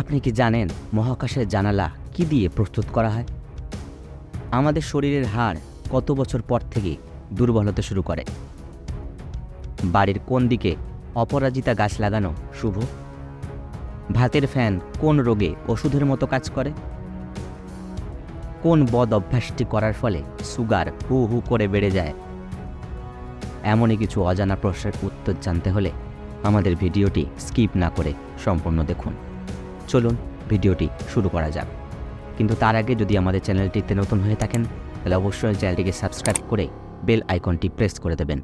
আপনি কি জানেন মহাকাশের জানালা কি দিয়ে প্রস্তুত করা হয়? আমাদের শরীরের হাড় কত বছর পর থেকে দুর্বল হতে শুরু করে। বাড়ির কোন দিকে অপরাজিতা গাছ লাগানো শুভ? ভাতের ফ্যান কোন রোগে ওষুধের মতো কাজ করে? কোন বদ অভ্যাসটি করার ফলে সুগার হু হু করে বেড়ে যায়? এমনই কিছু অজানা প্রশ্নের উত্তর জানতে হলে আমাদের ভিডিওটি স্কিপ না করে সম্পূর্ণ দেখুন। চলুন ভিডিওটি শুরু করা যাক। কিন্তু তার আগে যদি আমাদের চ্যানেলটিতে নতুন হয়ে থাকেন, তাহলে অবশ্যই চ্যানেলটিকে সাবস্ক্রাইব করে বেল আইকনটি প্রেস করে দেবেন।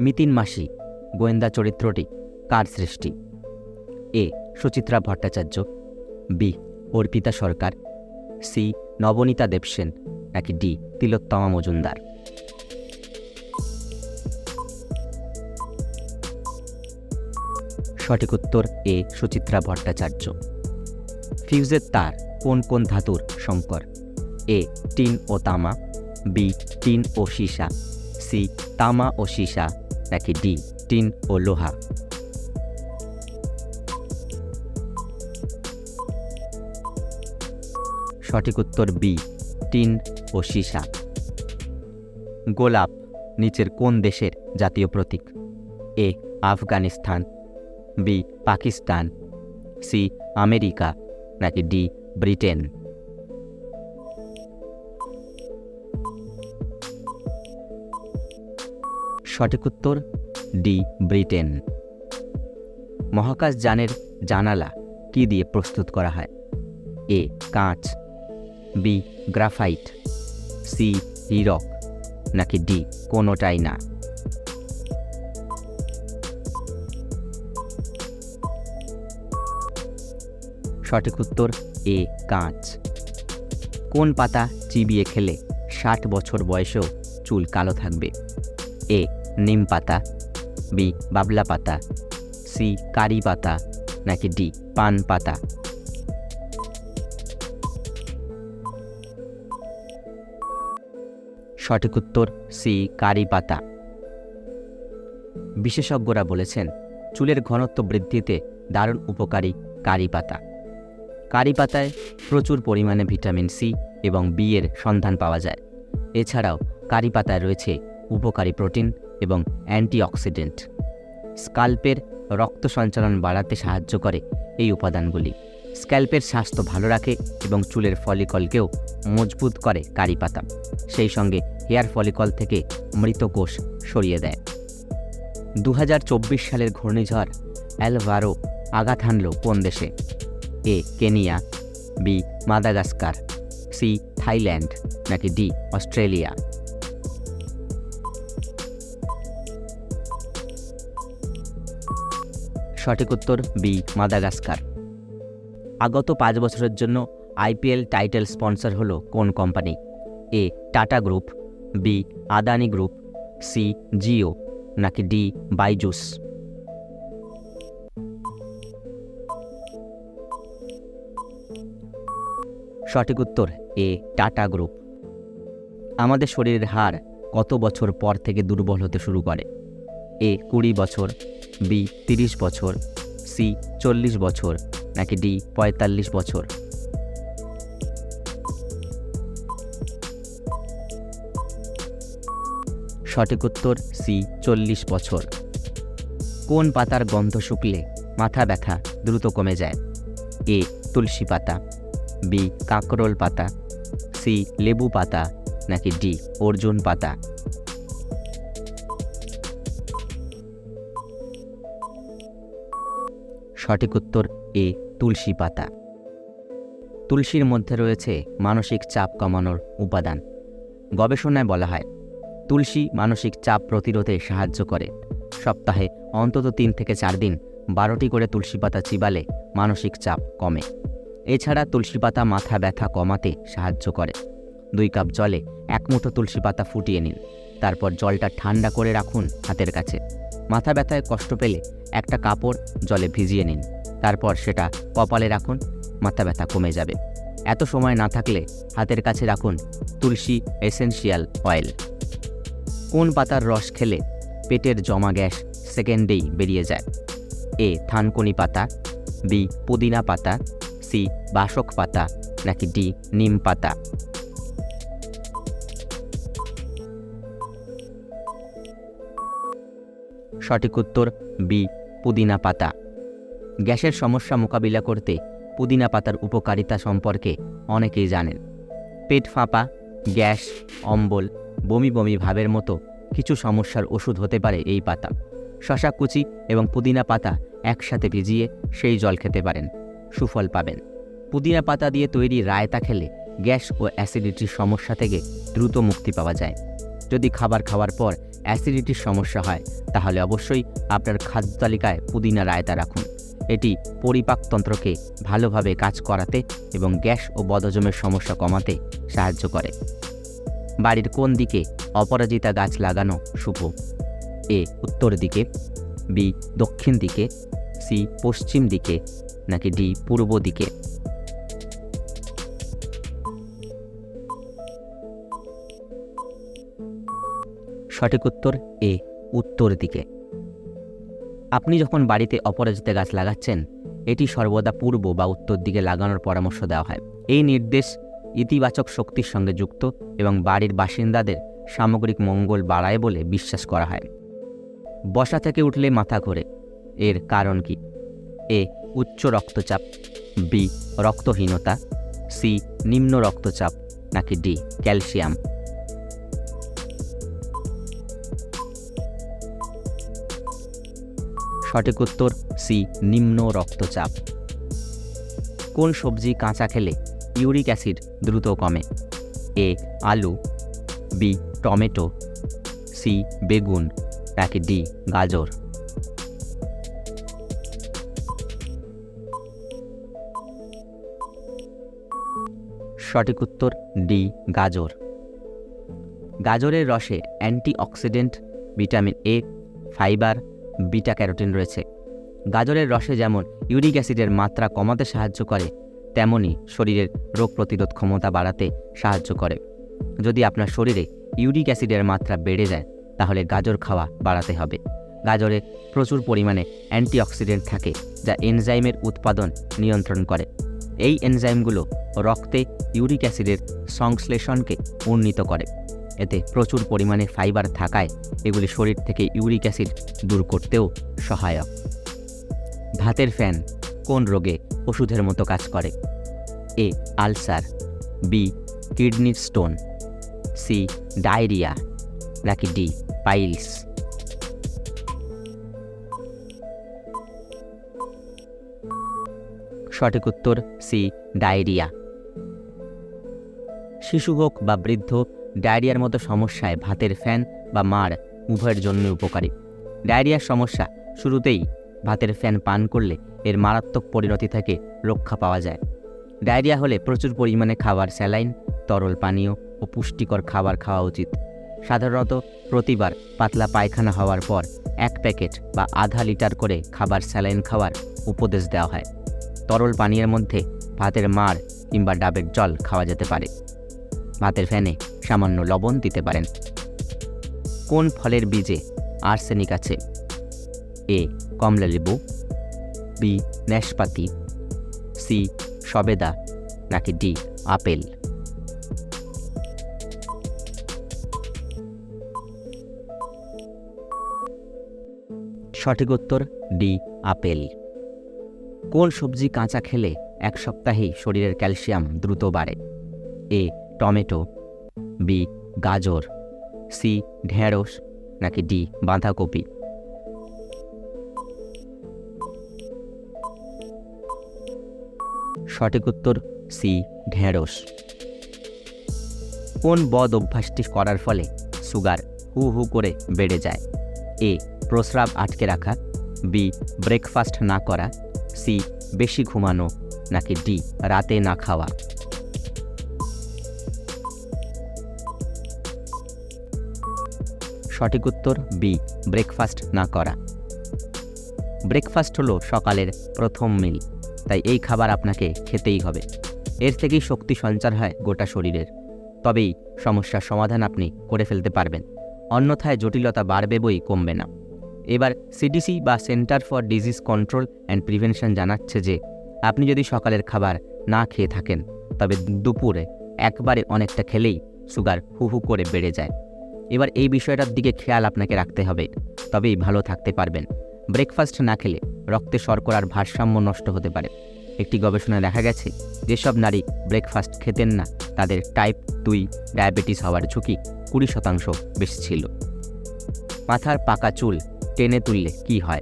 মিতিন মাসি, গোয়েন্দা চরিত্রটি কার সৃষ্টি? A. Suchitra Bhattacharya. B. Arpita Sarkar. C. Nabaneeta Dev Sen. নাকি ডি. তিলোত্তমা মজুমদার। সঠিক উত্তর এ সুচিত্রা ভট্টাচার্য। ফিউজের তার কোন কোন ধাতুর সংকর এ টিন ও তামা, বি টিন ও সীসা, সি তামা ও সীসা, নাকি ডি টিন ও লোহা? সঠিক উত্তর বি টিন ও সীসা। গোলাপ, নিচের কোন দেশের জাতীয় প্রতীক? A Afghanistan B, Pakistan, C, America, নাকি ডি, ব্রিটেন। সঠিক উত্তর, ডি, ব্রিটেন। মহাকাশ যানের জানালা কি দিয়ে প্রস্তুত করা হয়? এ, কাঁচ, বি, গ্রাফাইট, সি, হিরক, নাকি ডি, কোনোটাই না। সঠিক উত্তর, এ, কাঁচ। কোন পাতা চিবিয়ে খেলে ষাট বছর বয়সেও চুল কালো থাকবে? এ, নিম পাতা, বি, বাবলা পাতা, সি, কারি পাতা, নাকি ডি, পান পাতা? সঠিক উত্তর, সি, কারি পাতা। বিশেষজ্ঞরা বলেছেন, চুলের ঘনত্ব বৃদ্ধিতে দারুণ উপকারী কারি পাতা। কারি পাতায় প্রচুর পরিমাণে ভিটামিন সি এবং বি এর সন্ধান পাওয়া যায়। এছাড়াও কারি পাতায় রয়েছে উপকারী প্রোটিন এবং অ্যান্টিঅক্সিডেন্ট। স্কাল্পের রক্ত সঞ্চালন বাড়াতে সাহায্য করে এই উপাদানগুলি। স্ক্যাল্পের স্বাস্থ্য ভালো রাখে এবং চুলের ফলিকলকেও মজবুত করে কারি পাতা। সেই সঙ্গে হেয়ার ফলিকল থেকে মৃত কোষ সরিয়ে দেয়। দু হাজার চব্বিশ সালের ঘূর্ণিঝড় অ্যালভারো আঘাত হানল কোন দেশে? A, Kenya, B, Madagascar, C, Thailand, নাকি ডি, অস্ট্রেলিয়া? সঠিক উত্তর, বি, মাদাগাস্কার। আগত পাঁচ বছরের জন্য আইপিএল টাইটেল স্পন্সর হল কোন company? A, Tata group, B, Adani group, C, Jio, নাকি ডি, বাইজুস? সঠিক উত্তর, এ টাটা গ্রুপ। আমাদের শরীরের হাড় কত বছর পর থেকে দুর্বল হতে শুরু করে? এ কুড়ি বছর, বি তিরিশ বছর, সি চল্লিশ বছর, নাকি ডি পঁয়তাল্লিশ বছর? সঠিক উত্তর, সি চল্লিশ বছর। কোন পাতার গন্ধ শুকলে মাথা ব্যথা দ্রুত কমে যায়? এ তুলসী পাতা বি কাকরোল পাতা সি লেবু পাতা নাকি ডি অর্জুন পাতা? সঠিক উত্তর এ তুলসী পাতা। তুলসীর মধ্যে রয়েছে মানসিক চাপ কমানোর উপাদান। গবেষণায় বলা হয়, তুলসী মানসিক চাপ প্রতিরোধে সাহায্য করে। সপ্তাহে অন্তত তিন থেকে চার দিন বারোটি করে তুলসী পাতা চিবালে মানসিক চাপ কমে। এছাড়া তুলসী পাতা মাথা ব্যথা কমাতে সাহায্য করে। দুই কাপ জলে এক মুঠো তুলসী পাতা ফুটিয়ে নিন। তারপর জলটা ঠান্ডা করে রাখুন হাতের কাছে। মাথা ব্যথায় কষ্ট পেলে একটা কাপড় জলে ভিজিয়ে নিন। তারপর সেটা কপালে রাখুন, মাথা ব্যথা কমে যাবে। এত সময় না থাকলে হাতের কাছে রাখুন তুলসী এসেনশিয়াল অয়েল। কোন পাতার রস খেলে পেটের জমা গ্যাস সেকেন্ডেই বেরিয়ে যায়? এ থানকুনি পাতা, বি পুদিনা পাতা সি বাসক পাতা নাকি ডি নিম পাতা? সঠিক উত্তর বি, পুদিনা পাতা। গ্যাসের সমস্যা মোকাবিলা করতে পুদিনা পাতার উপকারিতা সম্পর্কে অনেকেই জানেন। পেট ফাঁপা, গ্যাস, অম্বল, বমি বমি ভাবের মতো কিছু সমস্যার ওষুধ হতে পারে এই পাতা। শশা কুচি এবং পুদিনা পাতা একসাথে ভিজিয়ে সেই জল খেতে পারেন। সুফল পাবেন। পুদিনা পাতা দিয়ে তৈরি রায়তা খেলে গ্যাস ও অ্যাসিডিটির সমস্যা থেকে দ্রুত মুক্তি পাওয়া যায়। যদি খাবার খাওয়ার পর অ্যাসিডিটির সমস্যা হয়, তাহলে অবশ্যই আপনার খাদ্য তালিকায় পুদিনা রায়তা রাখুন। এটি পরিপাকতন্ত্রকে ভালোভাবে কাজ করাতে এবং গ্যাস ও বদজমের সমস্যা কমাতে সাহায্য করে। বাড়ির কোন দিকে অপরাজিতা গাছ লাগানো শুভ? এ, উত্তর দিকে, বি, দক্ষিণ দিকে, সি, পশ্চিম দিকে নাকি ডি পূর্ব দিকে? সঠিক উত্তর এ, উত্তর দিকে। আপনি যখন বাড়িতে অপরাজিতা গাছ লাগাচ্ছেন, এটি সর্বদা পূর্ব বা উত্তর দিকে লাগানোর পরামর্শ দেওয়া হয়। এই নির্দেশ ইতিবাচক শক্তির সঙ্গে যুক্ত এবং বাড়ির বাসিন্দাদের সামগ্রিক মঙ্গল বাড়ায় বলে বিশ্বাস করা হয়। বসা থেকে উঠলে মাথা ঘোরে। এর কারণ কি? এ উচ্চ রক্তচাপ, বি, রক্তহীনতা, সি, নিম্ন রক্তচাপ, নাকি ডি, ক্যালসিয়াম। সঠিক উত্তর, সি, নিম্ন রক্তচাপ। কোন সবজি কাঁচা খেলে ইউরিক অ্যাসিড দ্রুত কমে? এ, আলু, বি, টমেটো, সি, বেগুন, নাকি ডি, গাজর। সঠিক উত্তর ডি, গাজর। গাজরের রসে antioxidant, vitamin A, fibre beta carotene রয়েছে। গাজরের রসে যেমন ইউরিক অ্যাসিডের মাত্রা কমাতে সাহায্য করে তেমনই শরীরের রোগ প্রতিরোধ ক্ষমতা বাড়াতে সাহায্য করে। যদি আপনার শরীরে ইউরিক অ্যাসিডের মাত্রা বেড়ে যায়, তাহলে গাজর খাওয়া বাড়াতে হবে। গাজরে প্রচুর পরিমাণে অ্যান্টিঅক্সিডেন্ট থাকে, যা এনজাইমের উৎপাদন নিয়ন্ত্রণ করে। এই এনজাইমগুলো রক্তে ইউরিক অ্যাসিডের সংশ্লেষণকে উন্নীত করে। এতে প্রচুর পরিমাণে ফাইবার থাকায় এগুলি শরীর থেকে ইউরিক অ্যাসিড দূর করতেও সহায়ক। ভাতের ফ্যান কোন রোগে ওষুধের মতো কাজ করে? এ, আলসার, বি, কিডনির স্টোন, সি, ডায়রিয়া, নাকি ডি, পাইলস। সঠিক উত্তর সি, ডায়রিয়া। শিশু হোক বা বৃদ্ধ, ডায়রিয়ার মতো সমস্যায় ভাতের ফ্যান বা মার উভয়ের জন্য উপকারী। ডায়রিয়ার সমস্যা, শুরুতেই ভাতের ফ্যান পান করলে এর মারাত্মক পরিণতি থেকে রক্ষা পাওয়া যায়। ডায়রিয়া হলে প্রচুর পরিমাণে খাবার স্যালাইন, তরল পানীয় ও পুষ্টিকর খাবার খাওয়া উচিত। সাধারণত প্রতিবার পাতলা পায়খানা হওয়ার পর এক প্যাকেট বা আধা লিটার করে খাবার স্যালাইন খাওয়ার উপদেশ দেওয়া হয়। তরল পানীয়ের মধ্যে ভাতের মাড় কিংবা ডাবের জল খাওয়া যেতে পারে। ভাতের ফ্যানে সামান্য লবণ দিতে পারেন। কোন ফলের বীজে আর্সেনিক আছে? এ কমলালেবু বি নাশপাতি সি, সবেদা, নাকি ডি, আপেল? সঠিক উত্তর ডি, আপেল। কোন সবজি কাঁচা খেলে এক সপ্তাহেই শরীরের ক্যালসিয়াম দ্রুত বাড়ে? এ, টমেটো, বি, গাজর, সি, ঢেঁড়স, নাকি ডি, বাঁধাকপি? সঠিক উত্তর, সি, ঢেঁড়স। কোন বদ অভ্যাসটি করার ফলে সুগার হু হু করে বেড়ে যায়? এ, প্রস্রাব আটকে রাখা, বি, ব্রেকফাস্ট না করা সি, বেশি ঘুমানো, নাকি ডি, রাতে না খাওয়া? সঠিক উত্তর, বি, ব্রেকফাস্ট না করা। ব্রেকফাস্ট হলো সকালের প্রথম মিল, তাই এই খাবার আপনাকে খেতেই হবে। এর থেকেই শক্তি সঞ্চার হয় গোটা শরীরের। তবেই সমস্যার সমাধান আপনি করে ফেলতে পারবেন। অন্যথায় জটিলতা বাড়বে বই কমবে না। এবার সিডিসি বা centre for disease control and prevention জানাচ্ছে যে, আপনি যদি সকালের খাবার না খেয়ে থাকেন, তবে দুপুরে একবারে অনেকটা খেলেই সুগার হু হু করে বেড়ে যায়। এবার এই বিষয়টার দিকে খেয়াল আপনাকে রাখতে হবে, তবেই ভালো থাকতে পারবেন। ব্রেকফাস্ট না খেলে রক্তে শর্করার ভারসাম্য নষ্ট হতে পারে। একটি গবেষণায় দেখা গেছে, যেসব নারী ব্রেকফাস্ট খেতেন না, তাদের টাইপ দুই ডায়াবেটিস হওয়ার ঝুঁকি কুড়ি শতাংশ বেশি ছিল। মাথার পাকা চুল টেনে তুললে কি হয়?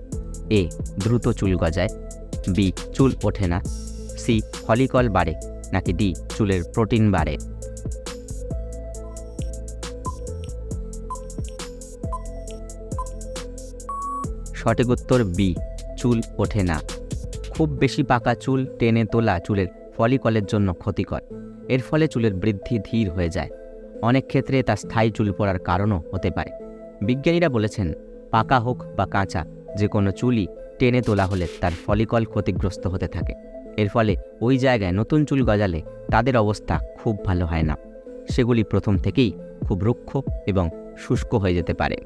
এ, দ্রুত চুল গজায়। বি, চুল ওঠে না। সি, ফলিকল বাড়ে, নাকি ডি, চুলের প্রোটিন বাড়ে? সঠিক উত্তর বি, চুল ওঠে না। খুব বেশি পাকা চুল টেনে তোলা চুলের ফলিকলের জন্য ক্ষতিকর। এর ফলে চুলের বৃদ্ধি ধীর হয়ে যায়। অনেক ক্ষেত্রে তা স্থায়ী চুল পড়ার কারণও হতে পারে। বিজ্ঞানীরা বলেছেন পাকা হোক বা কাঁচা, যে কোনো চুলই টেনে তোলা হলে তার ফলিকল ক্ষতিগ্রস্ত হতে থাকে। এর ফলে ওই জায়গায় নতুন চুল গজালে তাদের অবস্থা খুব ভালো হয় না। সেগুলি প্রথম থেকেই খুব রুক্ষ এবং শুষ্ক হয়ে যেতে পারে।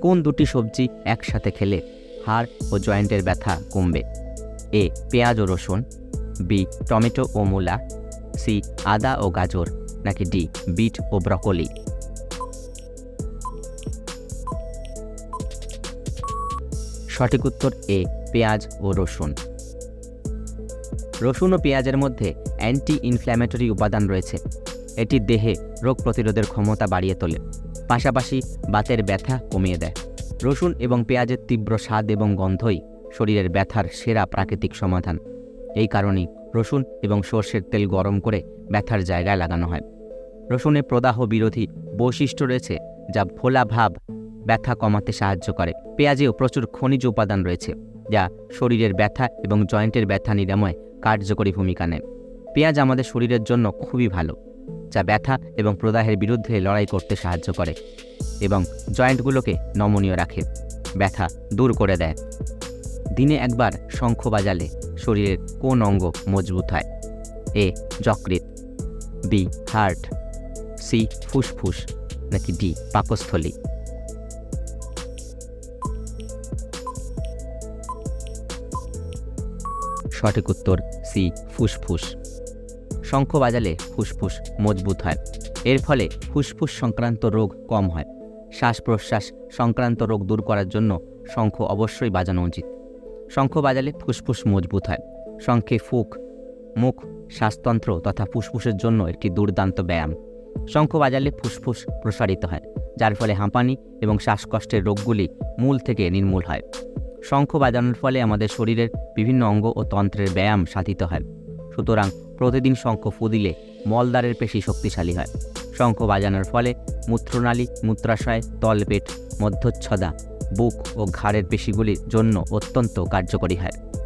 কোন দুটি সবজি একসাথে খেলে হাড় ও জয়েন্টের ব্যথা কমবে? এ, পেঁয়াজ ও রসুন, বি, টমেটো ও মূলা, সি, আদা ও গাজর, নাকি ডি, বিট ও ব্রকলি? সঠিক উত্তর এ, পেঁয়াজ ও রসুন। রসুন ও পেঁয়াজের মধ্যে অ্যান্টি ইনফ্ল্যামেটরি উপাদান রয়েছে। এটি দেহে রোগ প্রতিরোধের ক্ষমতা বাড়িয়ে তোলে, পাশাপাশি বাতের ব্যথা কমিয়ে দেয়। রসুন এবং পেঁয়াজের তীব্র স্বাদ এবং গন্ধই শরীরের ব্যথার সেরা প্রাকৃতিক সমাধান। এই কারণেই রসুন এবং সর্ষের তেল গরম করে ব্যথার জায়গায় লাগানো হয়। রসুনে প্রদাহ বিরোধী বৈশিষ্ট্য রয়েছে যা ফোলা ভাব ব্যথা কমাতে সাহায্য করে। পেঁয়াজেও প্রচুর খনিজ উপাদান রয়েছে, যা শরীরের ব্যথা এবং জয়েন্টের ব্যথা নিরাময় কার্যকরী ভূমিকা নেয়। পেঁয়াজ আমাদের শরীরের জন্য খুবই ভালো, যা ব্যথা এবং প্রদাহের বিরুদ্ধে লড়াই করতে সাহায্য করে এবং জয়েন্টগুলোকে নমনীয় রাখে, ব্যথা দূর করে দেয়। দিনে একবার শঙ্খ বাজালে শরীরের কোন অঙ্গ মজবুত হয়? এ যকৃত বি, হার্ট, সি, ফুসফুস, নাকি ডি, পাকস্থলী। সঠিক উত্তর সি, ফুসফুস। শঙ্খ বাজালে ফুসফুস মজবুত হয়। এর ফলে ফুসফুস সংক্রান্ত রোগ কম হয়। শ্বাস প্রশ্বাস সংক্রান্ত রোগ দূর করার জন্য শঙ্খ অবশ্যই বাজানো উচিত। শঙ্খ বাজালে ফুসফুস মজবুত হয়। শঙ্খে ফুক, মুখ, শ্বাসতন্ত্র তথা ফুসফুসের জন্য একটি দুর্দান্ত ব্যায়াম। শঙ্খ বাজালে ফুসফুস প্রসারিত হয়, যার ফলে হাঁপানি এবং শ্বাসকষ্টের রোগগুলি মূল থেকে নির্মূল হয়। শঙ্খ বাজানোর ফলে আমাদের শরীরের বিভিন্ন অঙ্গ ও তন্ত্রের ব্যায়াম সাধিত হয়। সুতরাং প্রতিদিন শঙ্খ ফুদিলে মলদ্বারের পেশি শক্তিশালী হয়। শঙ্খ বাজানোর ফলে মূত্রনালী, মূত্রাশয়, তলপেট, মধ্যচ্ছদা, বুক ও ঘাড়ের পেশিগুলির জন্য অত্যন্ত কার্যকরী হয়।